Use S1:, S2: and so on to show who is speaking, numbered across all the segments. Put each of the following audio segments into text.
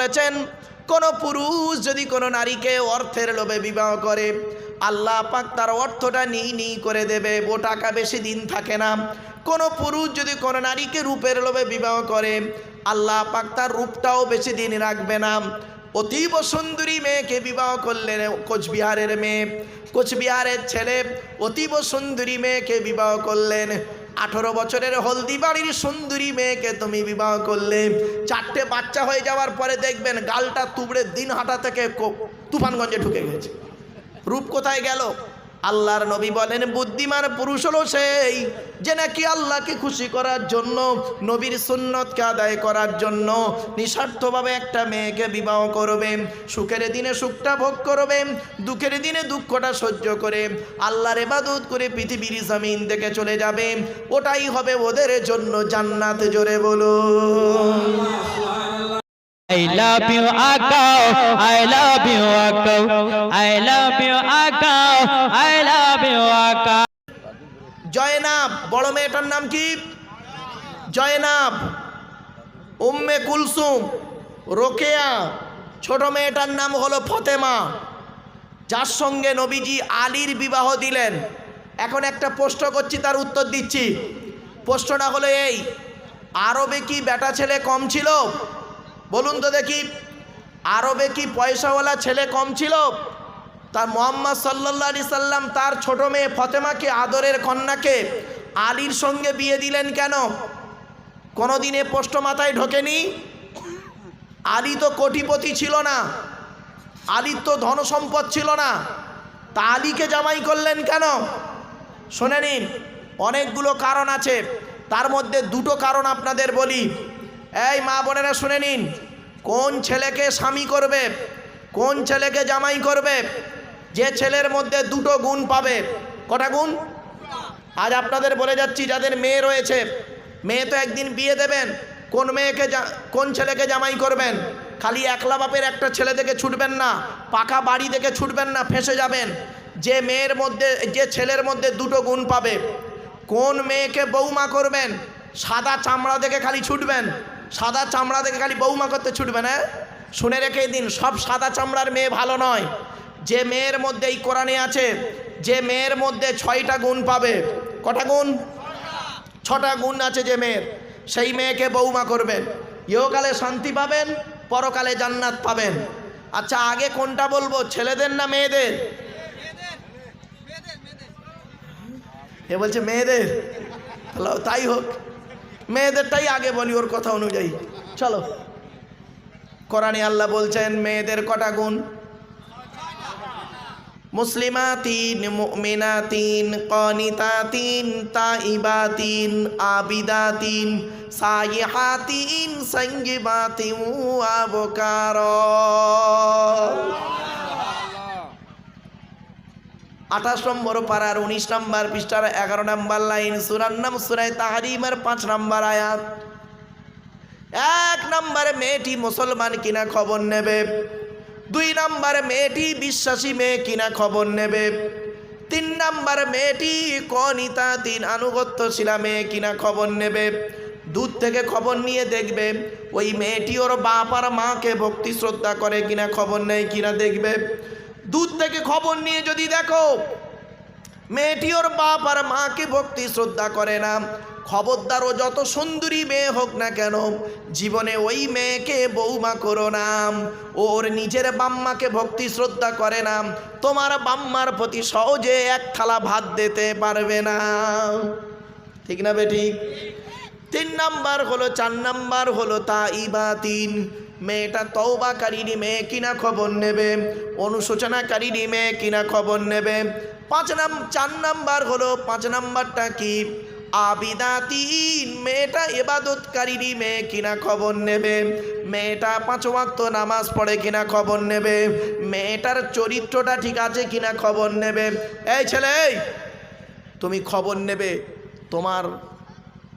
S1: বলেছেন, কোন পুরুষ যদি কোনো নারীকে অর্থের লোভে বিবাহ করে, আল্লাহ পাক তার অর্থটা নিই নিই করে দেবে, ও টাকা বেশি দিন থাকে না। কোনো পুরুষ যদি কোনো নারীকে রূপের লোভে বিবাহ করে, আল্লাহ পাক তার রূপটাও বেশি দিন রাখবে না। অতীব সুন্দরী মেয়েকে বিবাহ করলেন কোচবিহারের মেয়ে, কোচবিহারের ছেলে অতীব সুন্দরী মেয়েকে বিবাহ করলেন। আঠারো বছরের হলদি বাড়ির সুন্দরী মেয়েকে তুমি বিবাহ করলে। চারটে বাচ্চা হয়ে যাওয়ার পরে দেখবেন গালটা তুবড়ে দিন হাঁটা থেকে তুফানগঞ্জে ঢুকে গেছে। রূপ কোথায় গেল? আল্লাহর নবী বলেন, বুদ্ধিমান পুরুষ হলো সেই যে নাকি আল্লাহকে খুশি করার জন্য, নবীর সুন্নতকে আদায় করার জন্য নিঃস্বার্থভাবে একটা মেয়েকে বিবাহ করবে, সুখের দিনে সুখটা ভোগ করবে, দুঃখের দিনে দুঃখটা সহ্য করে আল্লাহর এবাদত করে পৃথিবীর জমিন থেকে চলে যাবে। ওটাই হবে ওদের জন্য জান্নাত জোরে বলো
S2: I love you, Akao. I love you, Akao. I love you, Akao. I love you, Akao.
S1: Zainab বড় মেয়েটার নাম কি জয়নাব উম্মে কুলসুম রোকেয়া ছোট মেয়েটার নাম হলো ফতেমা যার সঙ্গে নবীজি আলীর বিবাহ দিলেন এখন একটা প্রশ্ন করছি তার উত্তর দিচ্ছি প্রশ্নটা হলো এই আরবে কি বেটা ছেলে কম ছিল বলুন তো দেখি, আরবে কি পয়সাওয়ালা ছেলে কম ছিল? তার মোহাম্মদ সাল্লাহ আলি সাল্লাম তার ছোট মেয়ে ফতেমাকে, আদরের কন্যাকে আলীর সঙ্গে বিয়ে দিলেন কেন? কোনোদিনে পোষ্ট মাথায় ঢোকেনি? আলী তো কোটিপতি ছিল না, আলীর তো ধন সম্পদ ছিল না, তা আলীকে জামাই করলেন কেন? শুনে নিন, অনেকগুলো কারণ আছে, তার মধ্যে দুটো কারণ আপনাদের বলি। এই মা বোনেরা শুনে নিন, কোন ছেলেকে স্বামী করবে, কোন ছেলেকে জামাই করবে, যে ছেলের মধ্যে দুটো গুণ পাবে, কটা গুণ? আজ আপনাদের বলে যাচ্ছি, যাদের মেয়ে রয়েছে, মেয়ে তো একদিন বিয়ে দেবেন, কোন মেয়েকে কোন ছেলেকে জামাই করবেন? খালি একলা বাপের একটা ছেলে দেখে ছুটবেন না, পাকা বাড়ি দেখে ছুটবেন না, ফেঁসে যাবেন। যে মেয়ের মধ্যে, যে ছেলের মধ্যে দুটো গুণ পাবে, কোন মেয়েকে বৌমা করবেন সাদা চামড়া দেখে খালি ছুটবেন। সাদা চামড়া দেখে খালি বৌমা করতে ছুটবেন হ্যাঁ? শুনে রেখে দিন, সব সাদা চামড়ার মেয়ে ভালো নয়। যে মেয়ের মধ্যে এই কোরআনে আছে, যে মেয়ের মধ্যে ছয়টা গুণ পাবে। কটা গুণ? ছটা গুণ আছে যে মেয়ের। সেই মেয়েকে বৌমা করবেন। ইহকালে শান্তি পাবেন, পরকালে জান্নাত পাবেন। আচ্ছা আগে কোনটা বলব? ছেলেদের না মেয়েদের? এ বলছে, মেয়েদের। তাই হোক। মেয়েদেরটাই আগে বলি ওর কথা অনুযায়ী। চলো। কোরআনে আল্লাহ বলছেন, মেয়েদের কটা গুণ? মুসলিমাতিন, মুমিনাতিন, কনিতাতিন, তাইবাতিন, আবিদাতিন, সাইহাতিন সঙ্গিবাতিন আবকার। আঠাশ নম্বর পাড়ার, উনিশ নম্বর পৃষ্ঠার, এগারো নম্বর লাইন, সুরার নাম সুরাই তাহারিমের পাঁচ নম্বর আয়াত। এক নম্বরে মেয়েটি মুসলমান কিনা খবর নেবে? দুই নম্বরে মেয়েটি বিশ্বাসী মেয়ে কিনা খবর নেবে? তিন নম্বর মেয়েটি কনিতা তিন আনুগত্যশীলা মেয়ে কিনা খবর নেবে? দূর থেকে খবর নিয়ে দেখবে, ওই মেয়েটি ওর বাপ আর মাকে ভক্তি শ্রদ্ধা করে কিনা খবর নেয় কিনা দেখবে? দূর থেকে খবর নিয়ে যদি দেখো, মেয়েটি ওর বাপ আর মাকে ভক্তি, শ্রদ্ধা করে না। খবরদার ও যত সুন্দরী মেয়ে হোক না কেন, জীবনে ওই মেয়েকে বৌমা করো না। ওর নিজের বাম্মাকে ভক্তি, শ্রদ্ধা করে না। তোমার বাম্মার প্রতি সহজে এক থালা ভাত দিতে পারবে না। ঠিক না বেঠিক তিন নাম্বার হলো, চার নাম্বার হলো তা ইবা তিন মেয়েটা তৌবাকারীর মেয়ে কিনা খবর নেবে? অনুশোচনাকারীর মেয়ে কিনা খবর নেবে? পাঁচ নাম, চার নাম্বার হলো, পাঁচ নাম্বারটা কি? আবিদা তিন মেয়েটা এবাদতকারীর মেয়ে কিনা খবর নেবে? মেয়েটা পাঁচ ওয়াক্ত নামাজ পড়ে কিনা খবর নেবে? মেয়েটার চরিত্রটা ঠিক আছে কিনা খবর নেবে? এই ছেলে, তুমি খবর নেবে, তোমার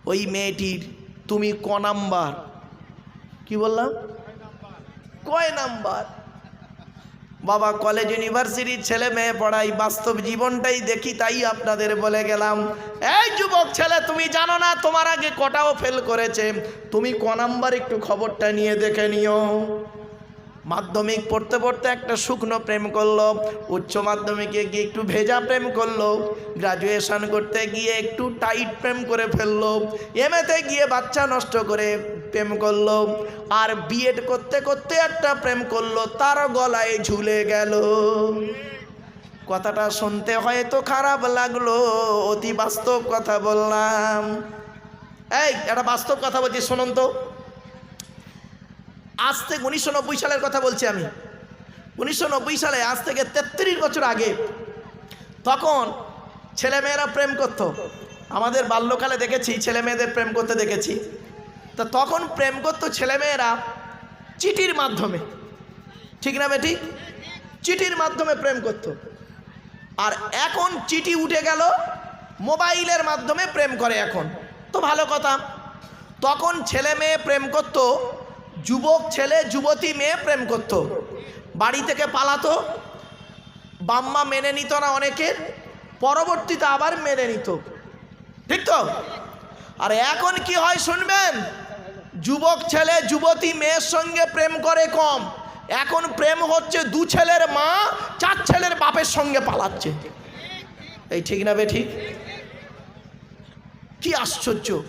S1: ওই মেয়েটির, তুমি ক নাম্বার? কি বললাম? কয় নাম্বার? বাবা কলেজ ইউনিভার্সিটির ছেলে মেয়ে পড়াই, বাস্তব জীবনটাই দেখি তাই আপনাদের বলে গেলাম। এই যুবক ছেলে, তুমি জানো না, তোমার আগে কটাও ফেল করেছে। তুমি ক নাম্বার একটু খবরটা নিয়ে দেখে নিও। মাধ্যমিক পড়তে পড়তে একটা শুকনো প্রেম করল, উচ্চ মাধ্যমিকে গিয়ে একটু ভেজা প্রেম করল গ্রাজুয়েশন করতে গিয়ে একটু টাইট প্রেম করে ফেলল এমএতে গিয়ে বাচ্চা নষ্ট করে প্রেম করল, আর বিএড করতে করতে একটা প্রেম করল, তার গলায় ঝুলে গেল। কথাটা শুনতে হয়তো খারাপ লাগল, অতি বাস্তব কথা বললাম। এই, একটা বাস্তব কথা বলছি, শুনুন তো। আজ থেকে উনিশশো নব্বই সালের কথা বলছি আমি। উনিশশো নব্বই সালে আজ থেকে তেত্রিশ বছর আগে তখন ছেলেমেয়েরা প্রেম করত। আমাদের বাল্যকালে দেখেছি ছেলে মেয়েদের প্রেম করতে দেখেছি। তা তখন প্রেম করত ছেলেমেয়েরা চিঠির মাধ্যমে। ঠিক না বেটি? চিঠির মাধ্যমে প্রেম করত। আর এখন চিঠি উঠে গেল মোবাইলের মাধ্যমে প্রেম করে এখন। তো ভালো কথা, তখন ছেলে মেয়ে প্রেম করত যুবক ছেলে, যুবতী মেয়ে প্রেম করত। বাড়ি থেকে পালাতো। বাম্মা মেনে নিত না অনেকের, পরবর্তীতে আবার মেনে নিত। ঠিক তো? আর এখন কি হয় শুনবেন? যুবক ছেলে, যুবতী মেয়ের সঙ্গে প্রেম করে কম। এখন প্রেম হচ্ছে দু ছেলের মা, চার ছেলের বাপের সঙ্গে পালাচ্ছে। এই ঠিক না বে ঠিক? কি আশ্চর্য।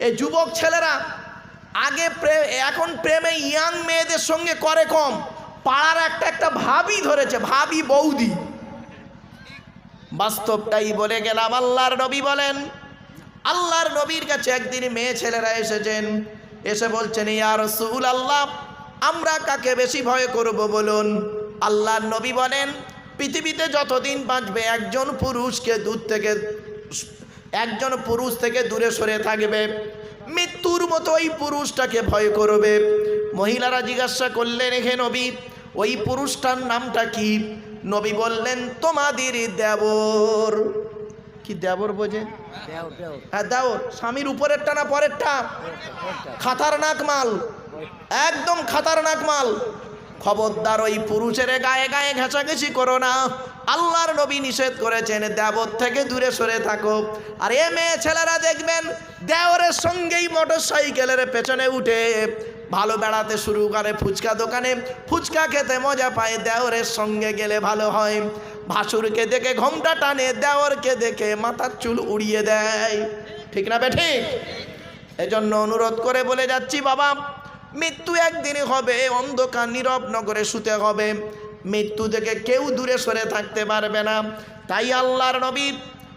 S1: এই যুবক ছেলেরা আগে প্রেম এখন প্রেমে ইয়াং মেয়েদের সঙ্গে করে কম। পাড়ার একটা একটা ভাবি ধরেছে, ভাবি বৌদি। বাস্তবটাই বলে গেলাম, আল্লাহর নবী বলেন। আল্লাহর নবীর কাছে একদিন মেয়ে ছেলেরা এসেছেন। এসে বলছেন, ইয়া রসুল আল্লাহ আমরা কাকে বেশি ভয় করব বলুন? আল্লাহর নবী বলেন, পৃথিবীতে যতদিন বাঁচবে, একজন পুরুষকে দূর থেকে, একজন পুরুষ থেকে দূরে সরে থাকবে। মৃত্যুর মতো ওই পুরুষটাকে ভয় করবে। মহিলারা জিজ্ঞাসা করলেন এখে নবী ওই পুরুষটার নামটা কি? নবী বললেন তোমাদের দেবর। কি দেবর বোঝে? হ্যাঁ দেওর স্বামীর উপরেরটা না পরেরটা? খাতারনাক মাল। একদম খাতারনাক মাল। খবরদার ওই পুরুষের গায়ে গায়ে ঘেঁষাঘেঁষি করো না। আল্লাহর নবী নিষেধ করেছেন, দেবর থেকে দূরে সরে থাকো। আর এ মেয়ে ছেলেরা দেখবেন, দেওরের সঙ্গেই মোটর সাইকেলের পেছনে উঠে। ভালো বেড়াতে শুরু করে ফুচকা দোকানে। ফুচকা খেতে মজা পায়, দেওরের সঙ্গে গেলে ভালো হয়। ভাসুরকে দেখে ঘোমটা টানে, দেওরকে দেখে মাথার চুল উড়িয়ে দেয়। ঠিক না বে ঠিক? এজন্য অনুরোধ করে বলে যাচ্ছি, বাবা মৃত্যু একদিনই হবে, অন্ধকার নীরব নগরে শুতে হবে। মৃত্যু থেকে কেউ দূরে সরে থাকতে পারবে না। তাই আল্লাহর নবীর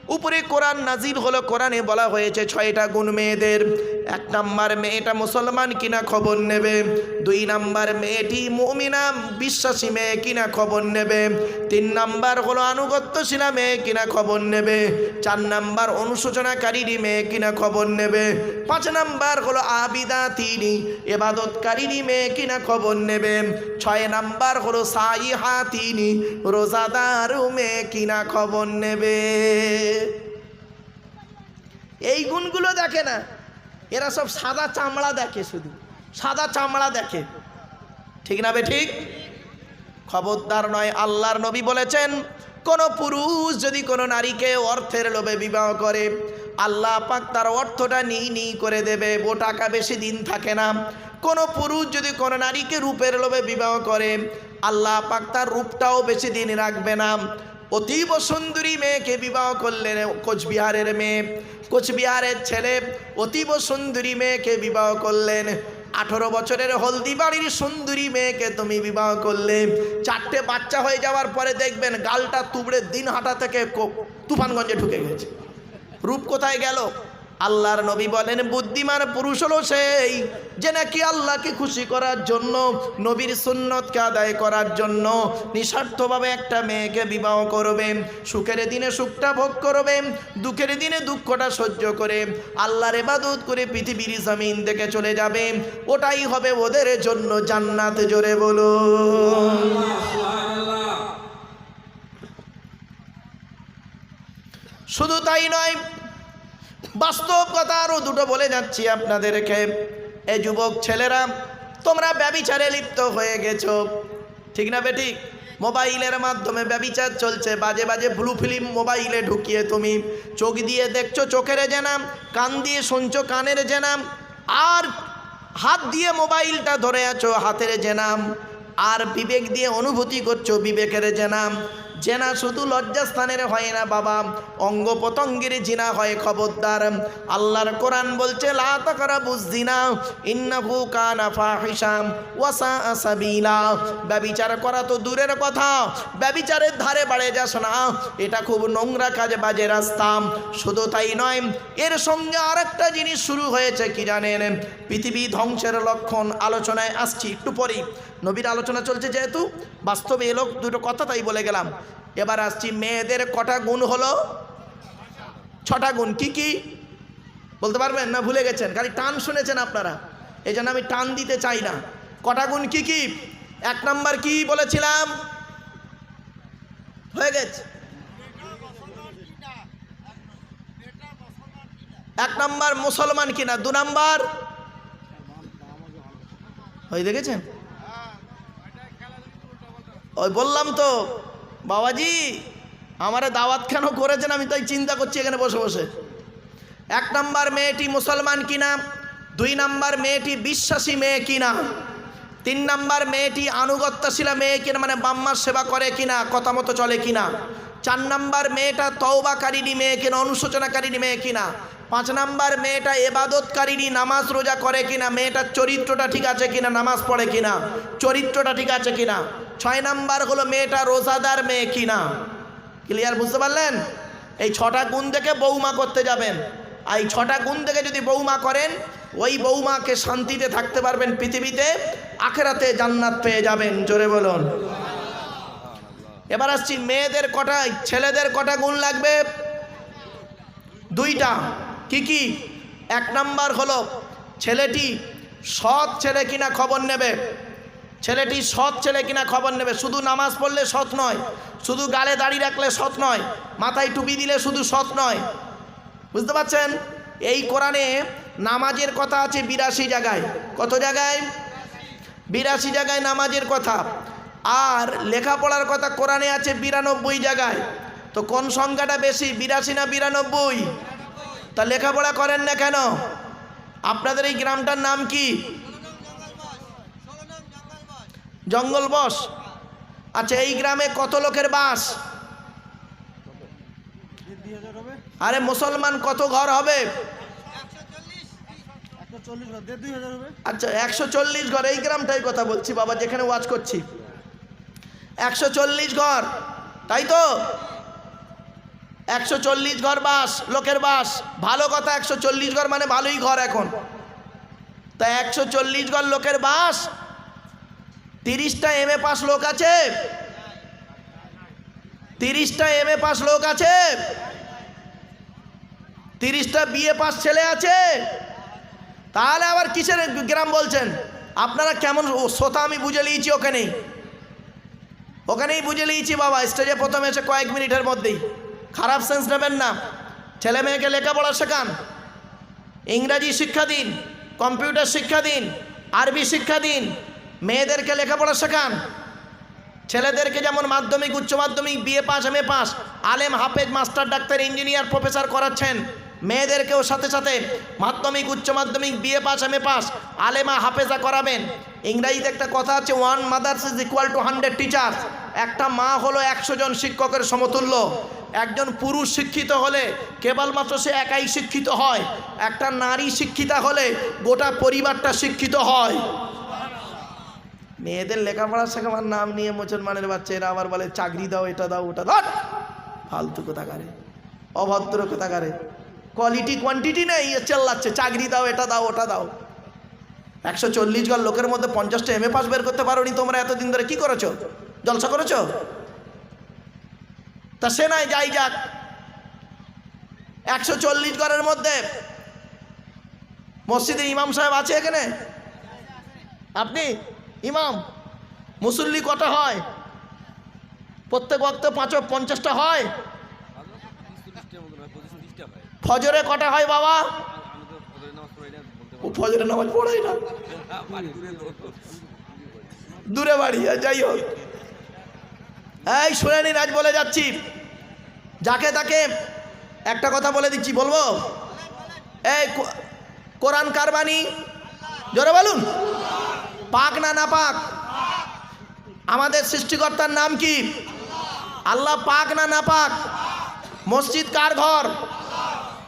S1: উপরে কোরআন নাজির হলো, কোরআনে বলা হয়েছে ছয়টা গুণ মেয়েদের। এক নাম্বার মেয়েটা মুসলমান কিনা খবর নেবে? দুই নাম্বার মেয়েটি মুমিনা, বিশ্বাসী মেয়ে কিনা খবর নেবে? তিন নাম্বার হলো আনুগত্যশীলা মেয়ে কিনা খবর নেবে? চার নাম্বার অনুশোচনাকারীরই মেয়ে কিনা খবর নেবে? পাঁচ নাম্বার হলো আবিদা, তিনি এবাদতকারীরই মেয়ে কিনা খবর নেবে? ছয় নাম্বার হলো সাইহা, তিনি রোজাদার মেয়ে কিনা খবর নেবে। এই গুণগুলো দেখে না। এরা সব সাদা চামড়া দেখে শুধু। সাদা চামড়া দেখে। ঠিক না বে ঠিক? খবরদার নয়, আল্লাহর নবী বলেছেন, কোন পুরুষ যদি কোনো নারীকে অর্থের লোভে বিবাহ করে, আল্লাহ পাক তার অর্থটা নিই নিই করে দেবে, ও টাকা বেশি দিন থাকে না। কোনো পুরুষ যদি কোনো নারীকে রূপের লোভে বিবাহ করে, আল্লাহ পাক তার রূপটাও বেশি দিন রাখবে না। অতীব সুন্দরী মেয়েকে বিবাহ করলেন কোচবিহারের মেয়ে। কোচবিহারের ছেলে অতীব সুন্দরী মেয়েকে বিবাহ করলেন। আঠেরো বছরের হলদি বাড়ির সুন্দরী মেয়েকে তুমি বিবাহ করলে। চারটে বাচ্চা হয়ে যাওয়ার পরে দেখবেন গালটা তুবড়ে দিন হাঁটা থেকে তুফানগঞ্জে ঢুকে গেছে। রূপ কোথায় গেল? আল্লাহর নবী বলেন বুদ্ধিমান পুরুষ হলো সেই যে নাকি আল্লাহকে খুশি করার জন্য নবীর সুন্নতকে আদায় করার জন্য নিঃস্বার্থভাবে একটা মেয়েকে বিবাহ করবে সুখের দিনে সুখটা ভোগ করবে দুঃখের দিনে দুঃখটা সহ্য করে আল্লাহর এবাদত করে পৃথিবীর জমিন থেকে চলে যাবে। ওটাই হবে ওদের জন্য জান্নাত জোরে বলো শুধু তাই নয় বাস্তব কথা আরও দুটো বলে যাচ্ছি আপনাদেরকে। এই যুবক ছেলেরা, তোমরা ব্যবিচারে লিপ্ত হয়ে গেছো। ঠিক না বেটি? মোবাইলের মাধ্যমে ব্যবিচার চলছে। বাজে বাজে ব্লু ফিল্ম মোবাইলে ঢুকিয়ে তুমি চোখ দিয়ে দেখছ, চোখের জেনাম কান দিয়ে শুনছো, কানের জেনাম আর হাত দিয়ে মোবাইলটা ধরে আছো, হাতের জেনাম আর বিবেক দিয়ে অনুভূতি করছ, বিবেকের জেনা জেনা শুধু লজ্জাস্থানের হয় না বাবা অঙ্গ প্রত্যঙ্গের জিনা হয় খবরদার। আল্লাহর কোরআন বলছে ওয়াসা ব্যবিচার করা তো দূরের কথা, ব্যবিচারের ধারে বাড়ে যাস না এটা খুব নোংরা কাজে, বাজে রাস্তা। শুধু তাই নয়, এর সঙ্গে আরেকটা জিনিস শুরু হয়েছে, কি জানেন? পৃথিবী ধ্বংসের লক্ষণ আলোচনায় আসছি, একটু পরেই। নবীর আলোচনা চলছে যেহেতু, বাস্তবে এলো দুটো কথা তাই বলে গেলাম। এবার আসছি মেয়েদের কটা গুণ হলো? ছটা গুণ, কি কি? বলতে পারবেন না ভুলে গেছেন? খালি টান শুনেছেন আপনারা। এই জন্য আমি টান দিতে চাই না। কটা গুণ কি কি? এক নাম্বার কি বলেছিলাম? হয়ে গেছে। এক নাম্বার মুসলমান কিনা? দু নাম্বার? ওই দেখেছেন? ওই বললাম তো, বাবাজি, আমারে দাওয়াত কেন করেছেন আমি তাই চিন্তা করছি এখানে বসে বসে। এক নাম্বার মেয়েটি মুসলমান কিনা, দুই নাম্বার মেয়েটি বিশ্বাসী মেয়ে কিনা, তিন নাম্বার মেয়েটি আনুগত্যশীলা মেয়ে কিনা মানে বাম্মার সেবা করে কিনা, কথা মতো চলে কিনা, চার নাম্বার মেয়েটা তওবাকারিনী মেয়ে কিনা অনুশোচনাকারিনী মেয়ে কিনা, পাঁচ নাম্বার মেয়েটা এবাদতকারিনী নামাজ রোজা করে কিনা, মেয়েটার চরিত্রটা ঠিক আছে কিনা, নামাজ পড়ে কিনা, চরিত্রটা ঠিক আছে কিনা ছয় নাম্বার হলো মেয়েটা রোজাদার মেয়ে কিনা ক্লিয়ার বুঝতে পারলেন? এই ছটা গুণ দেখে বৌমা করতে যাবেন। আর এই ছটা গুণ দেখে যদি বৌমা করেন, ওই বৌমাকে শান্তিতে থাকতে পারবেন পৃথিবীতে, আখেরাতে জান্নাত পেয়ে যাবেন, জোরে বলুন। এবার আসছি মেয়েদের কটা, ছেলেদের কটা গুণ লাগবে? দুইটা। কি কি? এক নাম্বার হলো, ছেলেটি সৎ ছেলে কিনা খবর নেবে। ছেলেটি সৎ ছেলে কিনা খবর নেবে? শুধু নামাজ পড়লে সৎ নয়, শুধু গালে দাড়ি রাখলে সৎ নয়, মাথায় টুপি দিলে শুধু সৎ নয়। বুঝতে পারছেন? এই কোরআনে নামাজের কথা আছে বিরাশি জায়গায়। কত জায়গায়? বিরাশি জায়গায় নামাজের কথা। আর লেখাপড়ার কথা কোরআনে আছে বিরানব্বই জায়গায়। তো কোন সংখ্যাটা বেশি, বিরাশি না বিরানব্বই? তা লেখাপড়া করেন না কেন? আপনাদের এই গ্রামটার নাম কি? জঙ্গল বস। আচ্ছা এই গ্রামে কত লোকের বাস? আরে, মুসলমান কত ঘর হবে? আচ্ছা একশো চল্লিশ ঘর, এই গ্রামটাই কথা বলছি, বাবা, যেখানে ওয়াজ করছি। একশো চল্লিশ ঘর, তাই তো? একশো চল্লিশ ঘর বাস, লোকের বাস। ভালো কথা, একশো চল্লিশ ঘর মানে ভালোই ঘর এখন। তা একশো চল্লিশ ঘর লোকের বাস তিরিশটা এম এ পাস লোক আছে? তিরিশটা এম এ পাস লোক আছে? তিরিশটা বিএ পাস ছেলে আছে? তাহলে আবার কিসের গ্রাম বলছেন? আপনারা কেমন শ্রোতা আমি বুঝে নিয়েছি ওখানেই। ওখানেই বুঝে নিয়েছি বাবা স্টেজে প্রথমে এসে কয়েক মিনিটের মধ্যেই। খারাপ সেন্স নেবেন না। ছেলে মেয়েকে লেখাপড়া শেখান। ইংরাজি শিক্ষা দিন কম্পিউটার শিক্ষা দিন, আরবি শিক্ষা দিন মেয়েদেরকে লেখাপড়া শেখান। ছেলেদেরকে যেমন মাধ্যমিক, উচ্চ মাধ্যমিক BA pass M A pass আলেম, হাফেজ, মাস্টার, ডাক্তার, ইঞ্জিনিয়ার, প্রফেসর করাচ্ছেন। মেয়েদেরকেও সাথে সাথে মাধ্যমিক, উচ্চ মাধ্যমিক BA pass M A pass আলেমা, হাফেজা করাবেন। ইংরাজিতে একটা কথা আছে one mothers is equal to hundred teachers একটা মা হলো একশো জন শিক্ষকের সমতুল্য। একজন পুরুষ শিক্ষিত হলে কেবলমাত্র সে একাই শিক্ষিত হয়। একটা নারী শিক্ষিতা হলে গোটা পরিবারটা শিক্ষিত হয়। মেয়েদের লেখাপড়া শেখাবার নাম নিয়ে মুসলমানের বাচ্চা এরা আবার বলে, চাকরি দাও, এটা দাও, ওটা দাও। ফালতু কোথাকারে, অভদ্র কোথাকারে। কোয়ালিটি কোয়ান্টিটি নেই চেল্লাচ্ছে চাকরি দাও, এটা দাও, ওটা দাও। একশো চল্লিশ জন লোকের মধ্যে পঞ্চাশটা এম এ পাস বের করতে পারো নি তোমরা এতদিন ধরে। কি করেছ? জলসা করেছ? তা সে নাই, যাই যাক। একশো চল্লিশ ঘরের মধ্যে মসজিদে ইমাম সাহেব আছে এখানে? আপনি? ইমাম, মুসল্লি কটা হয়? প্রত্যেক বক্ত পাঁচ, পঞ্চাশটা হয়? ফজরে কটা হয় বাবা? ফজরে নামাজ পড়াই না। দূরে বাড়ি যাই হোক। এই, শুনে নিন, আজ বলে যাচ্ছি। যাকে তাকে একটা কথা বলে দিচ্ছি, বলব? এই কোরআন কারবানি জোরে বলুন। পাক না না পাক? আমাদের সৃষ্টিকর্তার নাম কি? আল্লাহ পাক না না পাক? মসজিদ কার ঘর?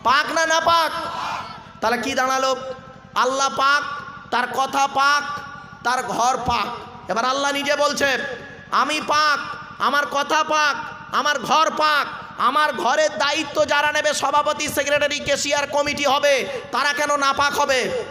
S1: পাক না না পাক? তাহলে কি দাঁড়াল? আল্লাহ পাক, তার কথা পাক, তার ঘর পাক। এবার আল্লাহ নিজে বলছে, আমি পাক, আমার কথা পাক, আমার ঘর পাক, আমার ঘরের দায়িত্ব যারা নেবে সভাপতি, সেক্রেটারি, কেশিয়ার কমিটি হবে, তারা কেন না পাক হবে?